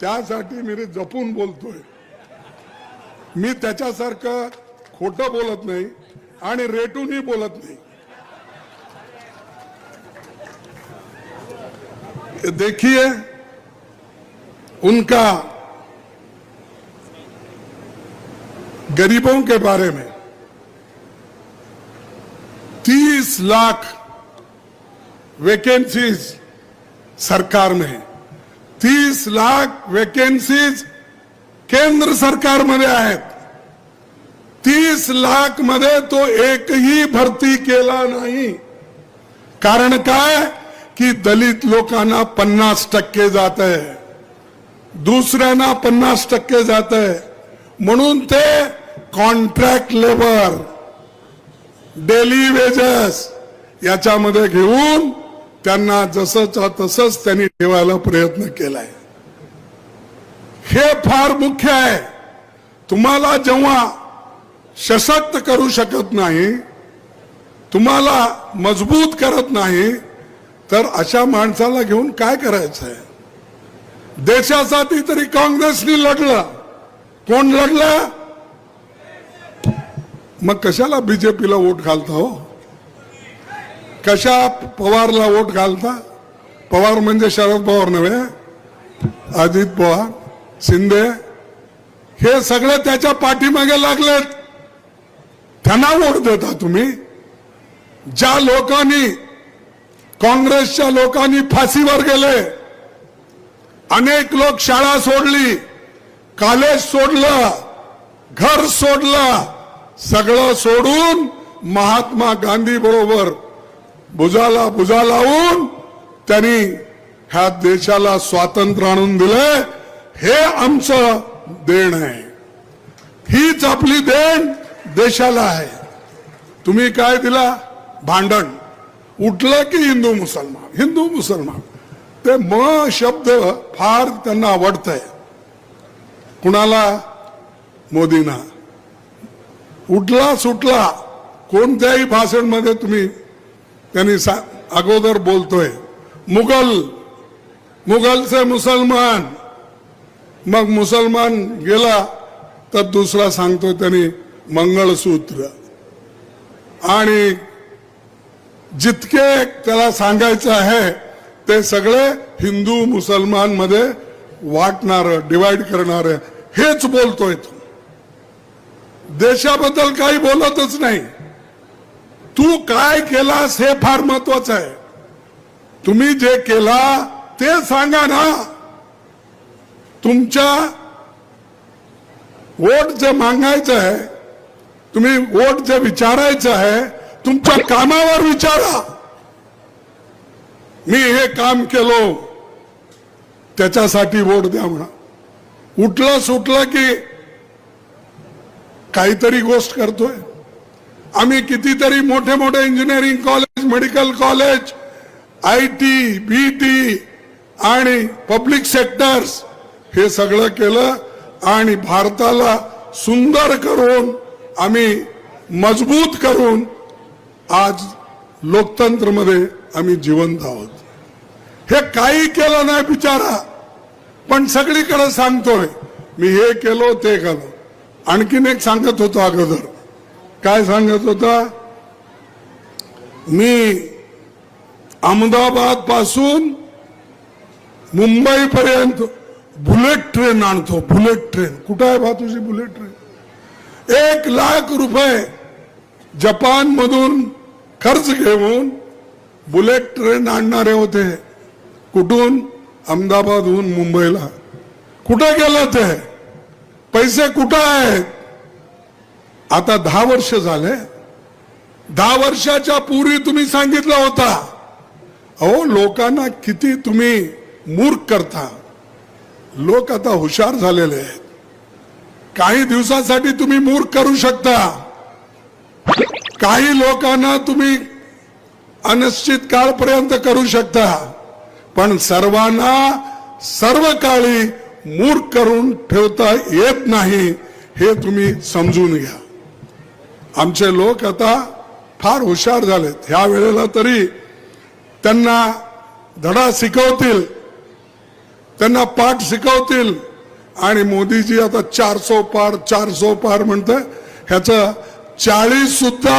त्यासाठी मी जपून बोलतोय. मी त्याच्यासारखं खोटं बोलत नाही आणि रेटूनही बोलत नाही. देखिए उनका गरीबों के बारे में. तीस लाख वैकेंसीज सरकार में तीस लाख वेकेन्सीज केंद्र सरकारमध्ये आहेत. तीस लाखमध्ये तो एकही भरती केला नाही. कारण काय? की दलित लोकांना पन्नास टक्के जात आहे दुसऱ्यांना पन्नास टक्के जात आहे म्हणून ते कॉन्ट्रॅक्ट लेबर डेली वेजेस याच्यामध्ये घेऊन त्यांना जसंच्या तसंच त्यांनी ठेवायला प्रयत्न केलाय. हे फार मुख्य आहे. तुम्हाला जेव्हा सशक्त करू शकत नाही तुम्हाला मजबूत करत नाही तर अशा माणसाला घेऊन काय करायचं आहे देशासाठी तरी काँग्रेसनी लढलं. कोण लढलं? मग कशाला बीजेपीला वोट घालता हो? कशा पवारला वोट घालता? पवार म्हणजे शरद पवार नव्हे अजित पवार शिंदे. हे सगळे त्याच्या पाठीमागे लागलेत. त्यांना वोट देता तुम्ही. ज्या लोकांनी काँग्रेसच्या लोकांनी फाशीवर गेले अनेक लोक शाळा सोडली कॉलेज सोडलं घर सोडलं सगळं सोडून महात्मा गांधी बरोबर भुजाला भुजा लावून त्यांनी ह्या देशाला स्वातंत्र्य आणून दिलंय. हे आमचं देण आहे. हीच आपली देण देशाला आहे. तुम्ही काय दिला? भांडण. उठलं की हिंदू मुसलमान हिंदू मुसलमान. ते म शब्द फार त्यांना आवडतंय. कुणाला? मोदींना. उठला सुटला कोणत्याही भाषणमध्ये तुम्ही त्यांनी सा- अगोदर बोलतोय मुघल मुघल से मुसलमान. मग मुसलमान गेला तर दुसरा सांगतो त्यांनी मंगळसूत्र. आणि जितके त्याला सांगायचं आहे ते सगळे हिंदू मुसलमानमध्ये वाटणार डिवाइड करणार हेच बोलतोय तो. देशाबद्दल काही बोलतच नाही. तू काय केलास हे फार महत्वाचं आहे. तुम्ही जे केला ते सांगा ना. तुमच्या वोट जे मागायचं आहे तुम्ही वोट जे विचारायचं आहे तुमच्या कामावर विचारा. मी हे काम केलो त्याच्यासाठी वोट द्या म्हणा. उठलं सुटलं की काहीतरी गोष्ट करतोय. आम्ही कितीतरी मोठे मोठे engineering college medical college I T B T आणि पब्लिक सेक्टर्स हे सगळं केलं आणि भारताला सुंदर करून आम्ही मजबूत करून आज लोकतंत्रमध्ये आम्ही जिवंत आहोत. हे काही केलं नाही बिचारा पण सगळीकडे सांगतोय. मी हे केलो ते केलं. आणखीन एक सांगत होतो अगोदर. काय सांगत होता? मी अहमदाबादपासून मुंबई पर्यंत बुलेट ट्रेन आणतो बुलेट ट्रेन. कुठं आहे बा तुझी बुलेट ट्रेन? एक लाख रुपये जपान मधून खर्च घेऊन बुलेट ट्रेन आणणारे होते. कुठून? अहमदाबादहून मुंबईला. कुठे गेलं ते? पैसे कुठं आहेत? आता दहा वर्ष झाले. दहा वर्षाच्या पूर्वी तुम्ही सांगितला होता. अहो लोकांना किती तुम्ही मूर्ख करता. लोक आता हुशार झालेले आहेत. काही दिवसासाठी तुम्ही मूर्ख करू शकता. काही लोकांना तुम्ही अनिश्चित काळपर्यंत करू शकता. पण सर्वांना सर्व काळी मूर्ख करून ठेवता येत नाही हे तुम्ही समजून घ्या. आमचे लोक आता फार हुशार झालेत. ह्या वेळेला तरी त्यांना धडा शिकवतील त्यांना पाठ शिकवतील आणि मोदीजी आता चारसो पार चारसो पार म्हणतोय. ह्याचं चाळीस सुद्धा